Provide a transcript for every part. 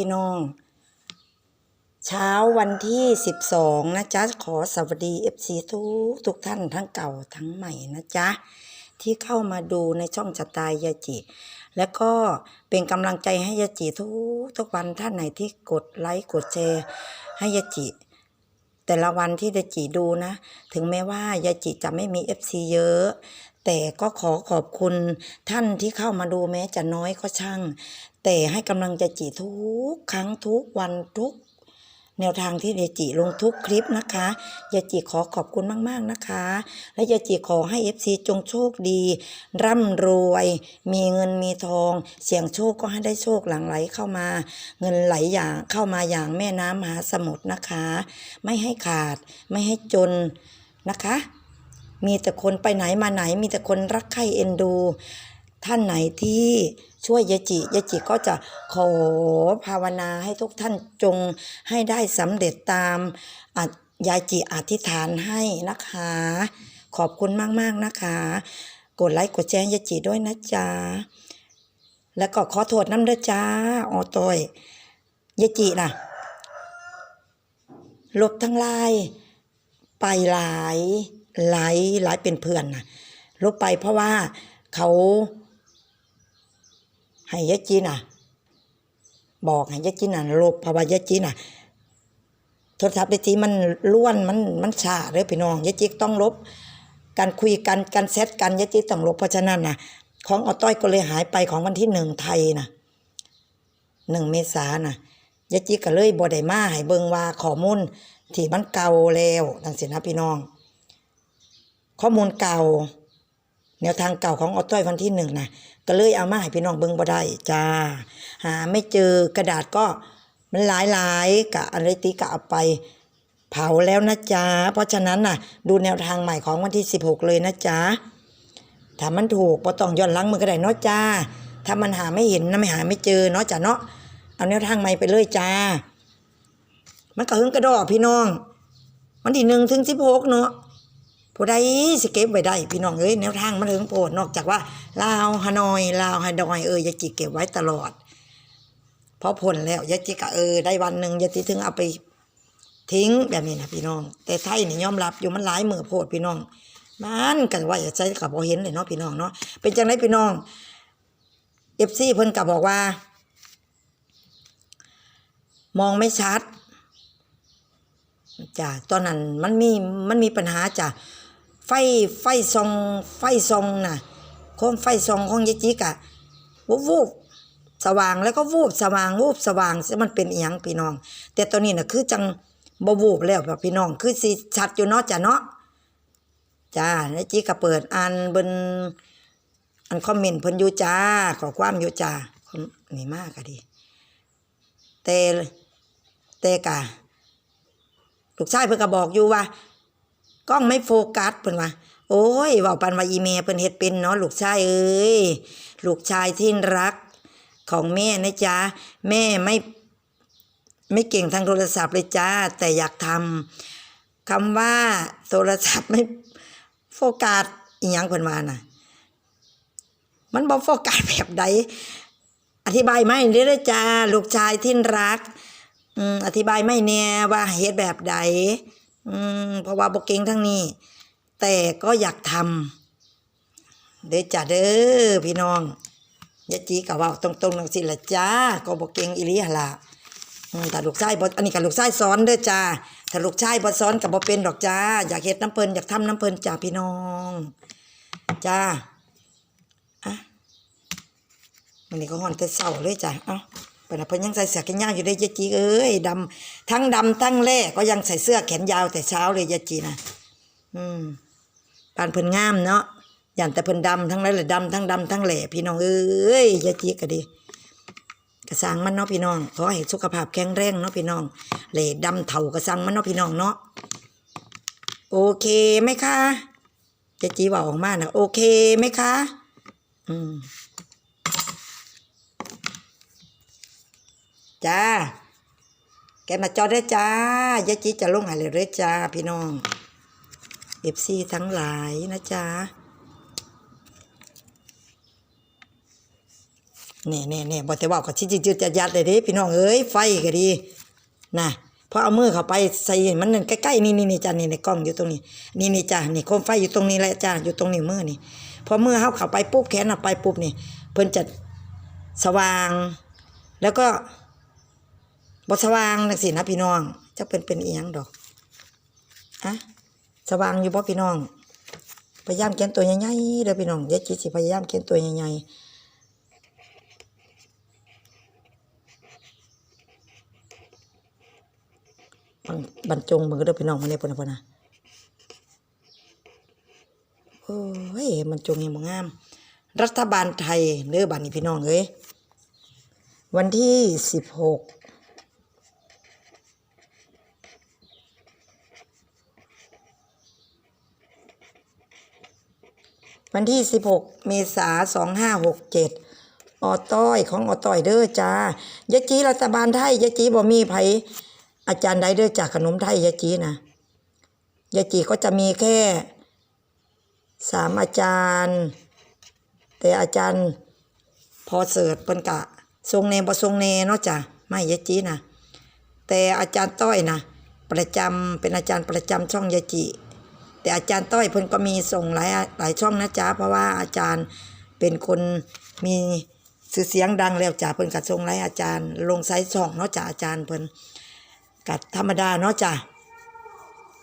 พี่น้อง เช้าวันที่ 12 นะจ๊ะ ขอสวัสดี FC ทุกทุกท่านทั้งเก่าทั้งใหม่นะจ๊ะ ที่เข้ามาดูในช่องสไตล์ยาจิ แล้วก็เป็นกำลังใจให้ยาจิทุกทุกวันท่านไหนที่กดไลค์กดแชร์ให้ยาจิแต่ละวันที่ยาจิดูนะ ถึงแม้ว่ายาจิจะไม่มี FC เยอะ แต่ก็ขอขอบคุณท่านที่เข้ามาดูแม้จะน้อยก็ช่าง แต่ให้กำลังใจจิทุกครั้งทุกวันทุกแนวทางที่เดจิลงทุกคลิปนะคะยาจิขอขอบคุณมาก ๆ นะคะ และยาจิขอให้ FC จงโชคดี ร่ำรวย มีเงินมีทอง เสี่ยงโชคก็ให้ได้โชคหลั่งไหลเข้ามา เงินไหลอย่างเข้ามาอย่างแม่น้ำมหาสมุทรนะคะ ไม่ให้ขาด ไม่ให้จนนะคะ มีแต่คนไปไหนมาไหน มีแต่คนรักใคร่เอ็นดู ท่านไหนที่ช่วยยาจิยจิก็จะขอภาวนาให้ทุกท่านจงให้ได้สำเร็จตามอะยาจิอธิษฐานให้นะคะ ขอบคุณมาก ๆ นะคะ กดไลค์กดแชร์ยจิด้วยนะจ๊ะแล้วก็ขอโทษน้ำเด้อจ้าออตอยยจิน่ะลบทั้งลาย ไปหลาย หลายหลายเป็นเพื่อนนะลบไปเพราะว่าเขาให้ยายจีน่ะ บอกให้ยายจีน่ะลบเพราะว่ายายจีน่ะโทรศัพท์ยายจีมันล้วนมันมันชาเลยพี่น้องยายจีต้องลบ การคุยกันการแชทกันยายจีต้องลบเพราะฉะนั้นนะของออต้อยก็เลยหายไปของวันที่หนึ่งไทยนะหนึ่งเมษานะยายจีก็เลยบ่ได้มาให้เบิงว่าข้อมูลที่มันเก่าแล้วนั่นสินะพี่น้อง ข้อมูลเก่า แนวทางเก่าของออต้อยวันที่หนึ่งนะก็เลยเอามาให้พี่น้องเบิ่งบ่ได้จ้าหาไม่เจอกระดาษก็มันหลายหลายกะอะไรติกะเอาไปเผาแล้วนะจ๊ะเพราะฉะนั้นน่ะ ดูแนวทางใหม่ของวันที่ 16 เลยนะจ๊ะถ้ามันถูกบ่ต้องย้อนหลังมือก็ได้เนาะจ้า ถ้ามันหาไม่เห็นนะไม่หาไม่เจอเนาะจ้ะเนาะเอาแนวทางใหม่ไปเลยจ้า มันก็หึงกระดอกพี่น้อง วันที่หนึ่งถึงสิบหกเนาะ ผู้ใดสิเก็บไว้ได้พี่น้องเอ้ยแนวทางมันถึงโปรดนอกจากว่าลาวฮานอยลาวฮานอยเออยาจิเก็บไว้ตลอดเพราะผลแล้วยาจิกะเออได้วันหนึ่งยาจิถึงเอาไปทิ้งแบบนี้นะพี่น้อง แต่ไทยนี่ยอมรับอยู่มันหลายมือโพดพี่น้อง มันกันว่าอย่าใช้กับพอเห็นเลยเนาะพี่น้องเนาะเป็นจังไรพี่น้องเอฟซีเพิ่นกับบอกว่า มองไม่ชัดจ้ะตอนนั้นมันมีมันมีปัญหาจ้ะ ไฟไฟซองไฟซองน่ะโคมไฟซองของยายจิกอะวูบวูบสว่างแล้วก็วูบสว่างวูบสว่างมันเป็นอีหยังพี่น้อง แต่ตอนนี้น่ะคือจังบ่วูบแล้วแบบพี่น้อง คือสิชัดอยู่เนาะจ้ะเนาะจ้ายายจิก็เปิดอ่านเบิ่นอันคอมเมนต์เพิ่นอยู่จ้าขอความอยู่จ้าคนนี่มากอะดิแต่แต่กะลูกชายเพิ่นก็บอกอยู่ว่า กล้องไม่โฟกัสเพิ่นว่าโอ้ยเว้าปันว่าอีเมเพิ่นเฮ็ดเป็นเนาะลูกชายเอ้ยลูกชายที่รักของแม่นะจ๊ะแม่ไม่ไม่เก่งทางโทรศัพท์เลยจ้า แต่อยากทำคำว่าโทรศัพท์ไม่โฟกัสอีหยังเพิ่นว่าน่ะ มันบ่โฟกัสแบบใดอธิบายไม่ได้เลยจ้าลูกชายที่รักอืมอธิบายไม่แน่ว่าเฮ็ดแบบใด อืมเพราะว่าบ่เก่งทั้งนี้ แต่ก็อยากทำเด้จ้าเด้อพี่น้องยายจีก็เว้าตรงๆจังซี่ล่ะจ้าก็บ่เก่งอีหลีหั่นล่ะถ้าลูกชายบอันนี้ก็ลูกชายสอนเด้อจ้าถ้าลูกชายบ่สอนก็บ่เป็นดอกจ้า อยากเฮ็ดน้ำเพลินอยากทำน้ำเพลินจ้าพี่น้องจ้าอะมันนี่ก็ฮ้อนแต่เช้าเลยจ้าเอ้า เพิ่นน่ะเพิ่นยังใส่เสื้อแขนยาวอยู่เลยยายจีเอ้ยดำทั้งดำทั้งแล่ก็ยังใส่เสื้อแขนยาวแต่เช้าเลยยายจีนะอืมปานเพิ่นงามเนาะอย่านแต่เพิ่นดำทั้งนั้นแหละดำทั้งดำทั้งแหล่พี่น้องเอ้ยยายจีก็ดีกระสังมันเนาะพี่น้องขอให้สุขภาพแข็งแรงเนาะพี่น้องแหล่ดำเท่ากระสังมันเนาะพี่น้องเนาะโอเคไหมคะยายจีว่าออกมานะโอเคไหมคะอืม จ้า แกมาจอดได้จ้ายายจีจะลงหายเลยเด้จ้า พี่น้องเอฟซีทั้งหลายนะจ้าเนี่นี่นี่บ่แต่ว่าก็ชิจิดๆยัดเลยเด้พี่น้องเอ้ยไฟก็ดีนะพอเอามือเข้าไปใส่มันนั่นใกล้ๆนี่นี่นี่จ้ะนี่ในกล้องอยู่ตรงนี้ นี่นี่จ้ะนี่โคมไฟอยู่ตรงนี้แหละจ้ะอยู่ตรงนิ้มือนี่พอมือเฮาเข้าไปปุ๊บแขนเอาไปปุ๊บนี่เพิ่นจะสว่าง แล้วก็ บสว่างจังซี่นะพี่น้องจักเป็นเป็นเอียงดอกฮะสว่างอยู่บ่พี่น้อง พยายามเขียนตัวใหญ่ๆเด้อพี่น้องเดี๋ยวจิสิพยายามเขียนตัวใหญ่ๆบางบรรจงมือเด้อพี่น้องมาเนี่ยพนะพุ่นะโอ้ยบรรจงยังบ่งาม รัฐบาลไทยเด้อบัดนี้พี่น้องเอ้ยวันที่สิบหก วันที่ 16 เมษา2567ออต้อยของออต้อยเด้อจ้ายะจีรัฐบาลไทยยะจีบ่มีไผอาจารย์ใดเด้อจากขนมไทยยะจีนะยะจีก็จะมีแค่สามอาจารย์ แต่อาจารย์พอเสิร์ชเพิ่นกะ ทรงเนบ่ทรงเนเนาะจ้ะไม่ยะจีนะแต่อาจารย์ต้อยนะประจำเป็นอาจารย์ประจำช่องยะจี แต่อาจารย์ต้อยเพิ่นก็มีส่งหลายหลายช่องนะจ๊ะเพราะว่าอาจารย์เป็นคนมีชื่อเสียงดังแล้วจ้ะเพิ่นก็ส่งหลายอาจารย์ ลงไซส์ช่องเนาะจ้ะอาจารย์เพิ่นกัดธรรมดาเนาะจ้ะ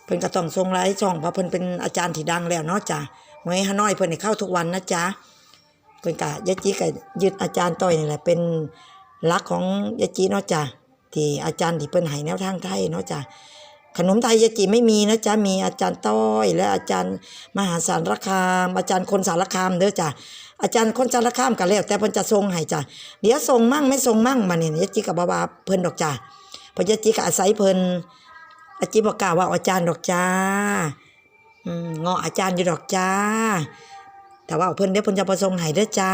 เพิ่นก็ต้องส่งหลายช่องเพราะเพิ่นเป็นอาจารย์ที่ดังแล้วเนาะจ้ะหวยฮานอยเพิ่นเข้าทุกวันนะจ๊ะเพิ่นก็ยะจีก็ยึดอาจารย์ต้อยนี่แหละเป็นหลักของยะจีเนาะจ้ะที่อาจารย์ที่เพิ่นให้แนวทางไทยเนาะจ้ะ ขนมไทยยาจีไม่มีนะจ๊ะมีอาจารย์ต้อย และอาจารย์มหาสารคาม อาจารย์คนสารคามเด้อจ้ะอาจารย์คนสารคามก็แล้วแต่เพิ่นจะทรงให้จ้ะเดี๋ยวทรงมั่งไม่ทรงมั่งมาเนี่ยยาจีกับบาบาเพิ่นดอกจ้ะพราะยาจีก็อาศัยเพิ่นอาจีบอกกล่าวว่าอาจารย์ดอกจ้าเงาะอาจารย์อยู่ดอกจ้า แต่ว่าเพิ่นเดี๋ยวเพิ่นจะประทรงให้เด้อจ้า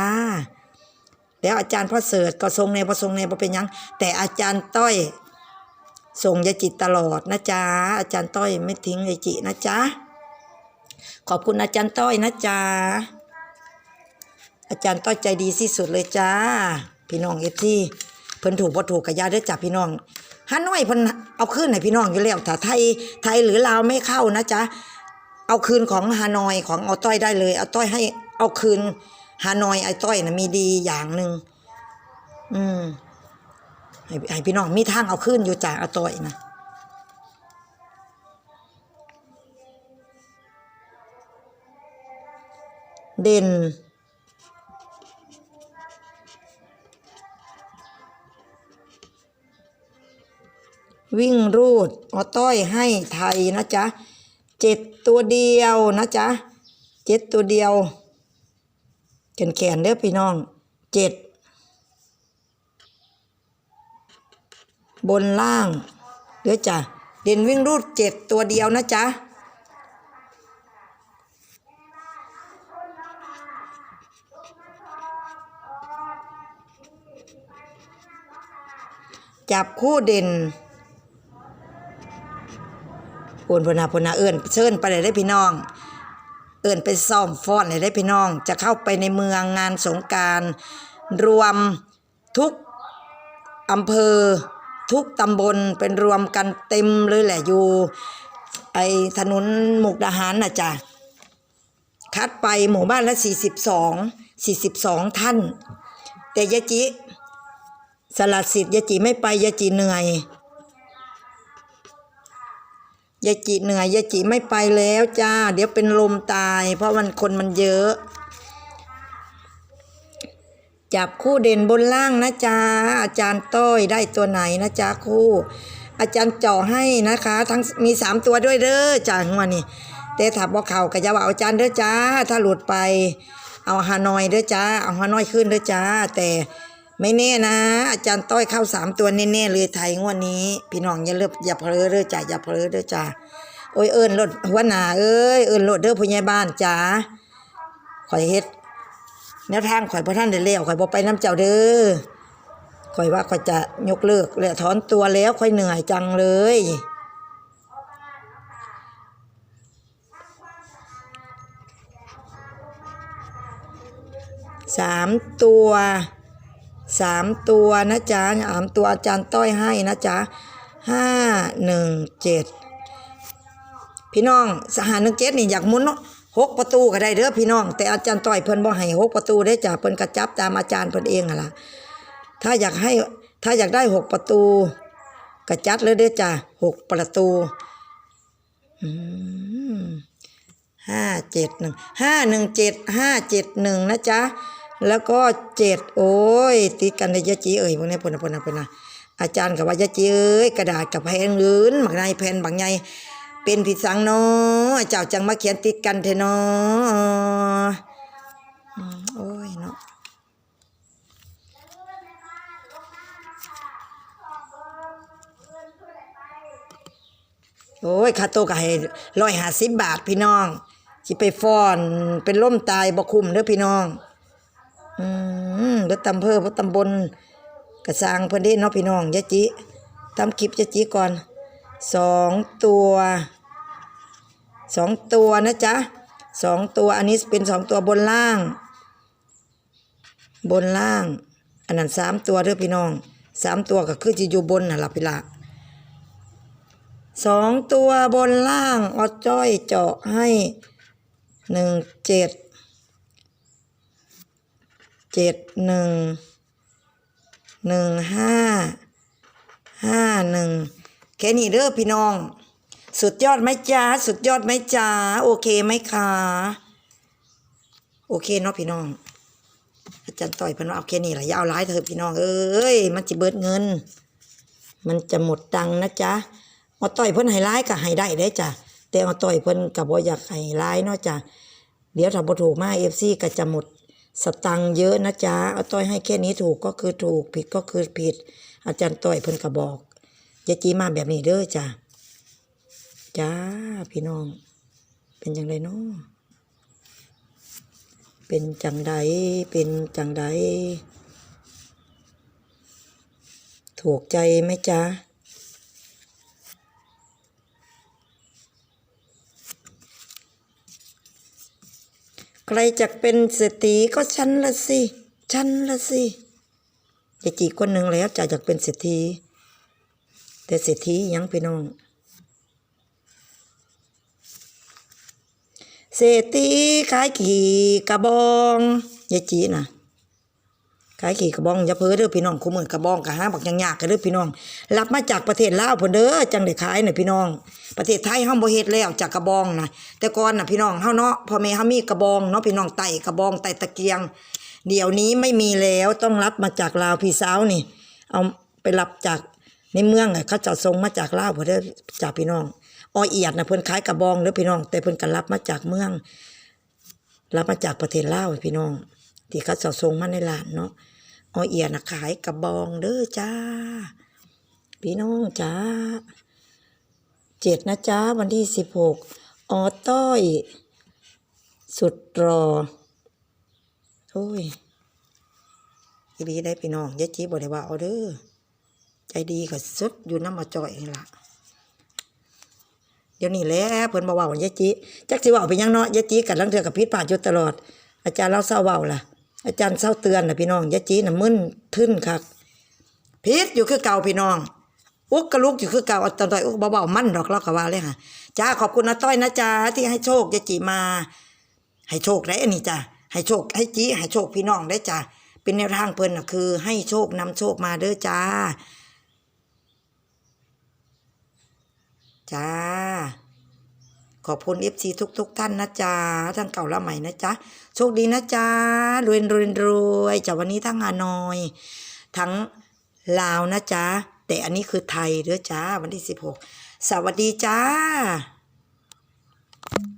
แล้วอาจารย์พ่อเสิร์ชก็ทรงในประทรงในบ่เป็นยังแต่อาจารย์ต้อย ส่งยายจิตตลอดนะจ๊ะอาจารย์ต้อยไม่ทิ้งยายจินะจ๊ะขอบคุณอาจารย์ต้อยนะจ๊ะอาจารย์ต้อยใจดีที่สุดเลยจ้า พี่น้องเอฟที่เพิ่นถูกบ่ถูกกับยาเด้จ้ะพี่น้องฮานอยเพิ่นเอาคืนให้พี่น้องอยู่แล้วถ้าไทยไทยหรือลาวไม่เข้านะจ๊ะเอาคืนของฮานอยของเอาต้อยได้เลยเอาต้อยให้เอาคืนฮานอยไอ้ต้อยนะมีดีอย่างหนึ่งอืม ให้ให้พี่น้องมีทางเอาขึ้นอยู่จากอาต่อยนะเด่นวิ่งรูดออต้อยให้ไทยนะจ๊ะเจ็ดตัวเดียวนะจ๊ะเจ็ดตัวเดียวแขนแขนเด้อพี่น้องเจ็ด บนล่างเดี๋ยวจ้ะเด่นวิ่งรูดเจ็ดตัวเดียวนะจ๊ะจับคู่เด่นปนพนาพนาเอิญเชิญไปเลยได้พี่น้อง เอิญไปซ่อมฟ้อนเลยได้พี่น้อง จะเข้าไปในเมืองงานสงการรวมทุกอำเภอ ทุกตำบลเป็นรวมกันเต็มเลยแหละอยู่ ไอถนนมุกดาหารน่ะจ้ะคัดไปหมู่บ้านละสี่สิบสองสี่สิบสองท่าน แต่ยะจิ สลัดสิทธิ์ยะจิไม่ไปยะจิเหนื่อยยะจิเหนื่อยยะจิไม่ไปแล้วจ้า เดี๋ยวเป็นลมตาย เพราะมันคนมันเยอะ จับคู่เด่นบนล่างนะจ๊ะอาจารย์ต้อยได้ตัวไหนนะจ๊ะคู่ อาจารย์เจาะให้นะคะ ทั้งมีสามตัวด้วยเด้อจ้าหัวนี่แต่ถ้าบอกเข่าก็จะว่าอาจารย์เด้อจ้า ถ้าหลุดไป เอาฮานอยเด้อจ้าเอาฮานอยขึ้นเด้อจ้า แต่ไม่แน่นะ อาจารย์ต้อยเข้าสามตัวแน่ๆเลยไทยงวดนี้ พี่น้องอย่าเลิกอย่าเพลอเด้อจ้าอย่าเพลอเด้อจ้าโอ้ยเอิญรถหัวหน้าเอ้ยเอิญรถเด้อผู้ใหญ่บ้านจ้าขอยเฮ็ด แนวทางข่อยพระท่านได้แล้วข่อยบ่ไปน้ำเจ้าเด้อข่อยว่าข่อยจะยกเลิกและถอนตัวแล้วข่อยเหนื่อยจังเลย สามตัวสามตัวนะจ๊ะสามตัวอาจารย์ต้อยให้นะจ๊ะห้าหนึ่งเจ็ดพี่น้องสหาหนึ่งเจ็ดนี่อยากมุนเนาะ หกประตูก็ได้เด้อพี่น้อง แต่อาจารย์ต้อยเพิ่นบ่ให้หกประตูได้จ้ะเพิ่นกระจับตามอาจารย์เพิ่นเองอะล่ะถ้าอยากให้ถ้าอยากได้หกประตูกระจัดเลยเด้อจ้ะหกประตูห้าเจ็ดหนึ่งห้าหนึ่งเจ็ดห้าเจ็ดหนึ่งนะจ๊ะแล้วก็เจ็ดโอ้ยติดกันในยะจีเอ่ยพวกนี้พนนะพนนะพนนะอาจารย์กับว่ายะจีเอ้ยกระดาษกับแผ่นลื่นบางในแผ่นบางใหญ่ เป็นผิดสังเนาะเจ้าจังมาเขียนติดกันเถอะเนาะโอ้ยเนาะโอ้ยคาโตวก็ให้ร้อยห้าสิบบาทพี่น้องสิไปฟ้อนเป็นล่มตายบ่คุมเด้อพี่น้อง อืมเด้อตำเภอบ่ตำบลกระสร้างเพิ่นเด้เนาะพี่น้องยะจิทำคลิปยะจิก่อน สองตัวสองตัวนะจ๊ะสองตัวอันนี้เป็นสองตัวบนล่าง บนล่าง อันนั้นสามตัวเด้อพี่น้องสามตัวก็คือจะอยู่บนน่ะล่ะพี่ละสองตัวบนล่างเอจ้อยเจาะให้หนึ่งเจ็ดเจ็ดหนึ่งหนึ่งห้าห้าหนึ่ง แค่นี้เด้อพี่น้อง สุดยอดไหมจ้าสุดยอดไหมจ้าโอเคไหมคะโอเคเนาะพี่น้อง อาจารย์ต่อยพิ่นว่าเอาแค่นี้ละอย่าเอาหลายเถอพี่น้องเอ้ยมันจะเบิดเงิน มันจะหมดตังนะจ๊ะเอาต่อยเพิ่นให้ร้ายก็ให้ได้ได้จ้ะแต่เอาต่อยเพิ่นก็บ่อยากให้ร้ายเนาะจ้ะเดี๋ยวถ้าบ่ถูกมา FC ก็จะหมดสตังเยอะนะจ๊ะเอาต้อยให้แค่นี้ถูกก็คือถูกผิดก็คือผิด อาจารย์ต้อยเพิ่นก็บอก ย่าจีมาแบบนี้เด้อจ้ะจ้าพี่น้อง เป็นจังไดเนาะเป็นจังใดเป็นจังใดถูกใจไหมจ๊ะใครจะเป็นเศรษฐีก็ฉันละสิ ฉันละสิยายจีคนหนึ่งแล้วจะอยากเป็นเศรษฐี แต่เศรษฐียังพี่น้อง เศรษฐีขายขี่กระบองยายจีนะขายขี่กระบองอย่าเพ้อเด้อพี่น้องคู่มือกระบองกระหาบักยังยากกันเด้อพี่น้อง รับมาจากประเทศลาวพิ่นเด้อจังได้ขายน่ะพี่น้อง ประเทศไทยเฮาบ่เฮ็ดแล้วจากกระบองนะแต่ก่อนน่ะพี่น้องเฮาเนาะพ่อแม่เฮามีกระบองเนาะพี่น้องไต่กระบองไต่ตะเกียง เดี๋ยวนี้ไม่มีแล้วต้องรับมาจากลาวพี่สาวนี่ เอาไปรับจาก ในเมืองอะเขาจะส่งมาจากลาวเพิ่นเด้อจากพี่น้องออเอียดนะเพิ่นขายกระบองเด้อพี่น้อง แต่เพิ่นก็รับมาจากเมือง รับมาจากประเทศลาวพี่น้อง ที่เขาจะส่งมาในร้านเนาะออเอียดนะขายกระบองเด้อจ้า พี่น้องจ้าเจ็ดนะจ้าวันที่สิบหกออต้อย สุดรอโอ้ยอีดีได้พี่น้องยายจีบอกได้ว่าเอาเด้อ ใจดีก็สุดอยู่น้ำมาจ่อยนี่ละเดี๋ยวนี้แหล้วเพิ่นมาเว้าว่ายายจีจักสิเว้าไปยังเนาะยายจีกันลังเทือกับพิษพลาอยู่ตลอด อาจารย์เราเศร้าเว้าล่ะ อาจารย์เศร้าเตือนนะพี่น้องยายจีน่ะมึนทึ่นคักพิษอยู่คือเก่าพี่น้องอุกกระลุกอยู่คือเก่าอาตอนต่อยอุกเบาๆมั่นดอกเราก็ว่าเลยค่ะจ้าขอบคุณนะต้อยนะจ้าที่ให้โชคยายจีมา ให้โชคได้อันนี้จ้ะให้โชคให้จีให้โชคพี่น้องได้จ้ะเป็นแนวทางเพิ่นน่ะคือ ให้โชคนำโชคมาเด้อจ้า จ้า ขอบคุณเอฟซีทุกทุกๆท่านนะจ๊ะทั้งเก่าและใหม่นะจ๊ะโชคดีนะจ๊ะรวยรวยรวยจากวันนี้ทั้งฮานอย ทั้งลาวนะจ๊ะแต่อันนี้คือไทยเด้อจ้าวันที่สิบหกสวัสดีจ้า